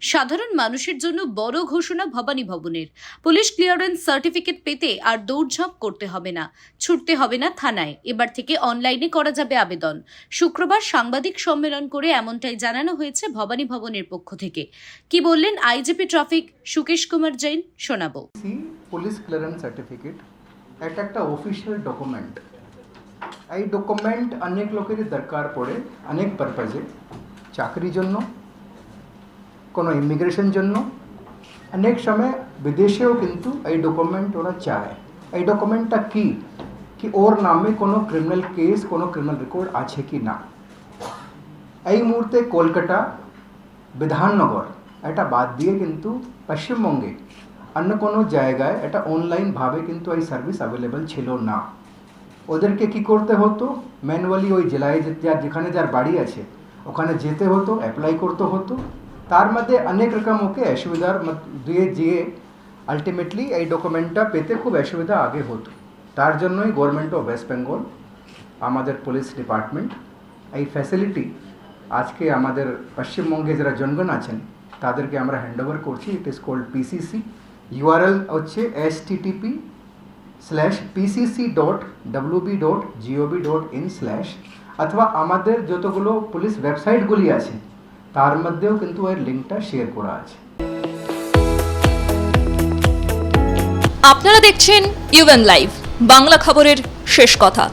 সাধারণ মানুষের জন্য বড় ঘোষণা ভবানী ভবনের। পুলিশ ক্লিয়ারেন্স সার্টিফিকেট পেতে আর দৌড়ঝাঁপ করতে হবে না। ছুটতে হবে না থানায়। এবার থেকে অনলাইনে করা যাবে আবেদন। শুক্রবার সাংবাদিক সম্মেলন করে এমনটাই জানানো হয়েছে ভবানী ভবনের পক্ষ থেকে। কি বললেন আইজিপি ট্রাফিক সুকেশ কুমার জৈন? শোনাবো। পুলিশ ক্লিয়ারেন্স সার্টিফিকেট, এটা একটা অফিসিয়াল ডকুমেন্ট এই ডকুমেন্ট অনেক লোকেরই দরকার পড়ে, অনেক পারপাজে চাকরির জন্য কোনো ইমিগ্রেশন জন্য। অনেক সময় বিদেশেও কিন্তু এই ডকুমেন্ট ওরা চায়। এই ডকুমেন্টটা কি? কি ওর নামে কোনো ক্রিমিনাল কেস কোনো ক্রিমিনাল রেকর্ড আছে কি না? এই মুহূর্তে কলকাতা, বিধাননগর, এটা বাদ দিয়ে কিন্তু পশ্চিমবঙ্গে অন্য কোনো জায়গায় এটা অনলাইনভাবে কিন্তু এই সার্ভিস অ্যাভেলেবল ছিল না। ওদেরকে কি করতে হতো? ম্যানুয়ালি ওই জেলায় যার যেখানে যার বাড়ি আছে, ওখানে যেতে হতো অ্যাপ্লাই করতে হতো। তার মধ্যে অনেক রকম ওকে অসুবিধার দিয়ে যেয়ে আলটিমেটলি এই ডকুমেন্টটা পেতে খুব অসুবিধা আগে হতো। তার জন্যই গভর্নমেন্ট অফ ওয়েস্ট বেঙ্গল আমাদের পুলিশ ডিপার্টমেন্ট এই ফ্যাসিলিটি আজকে আমাদের পশ্চিমবঙ্গে যারা জনগণ আছেন, তাদেরকে আমরা হ্যান্ড ওভার করছি। It is called PCC URL হচ্ছে S TTP slash PCC dot WB dot GOV dot in slash অথবা আমাদের যতগুলো পুলিশ ওয়েবসাইটগুলি আছে তার মধ্যেও কিন্তু এর লিঙ্কটা শেয়ার করা আছে। আপনারা দেখছেন ইউএন লাইভ বাংলা খবরের শেষ কথা।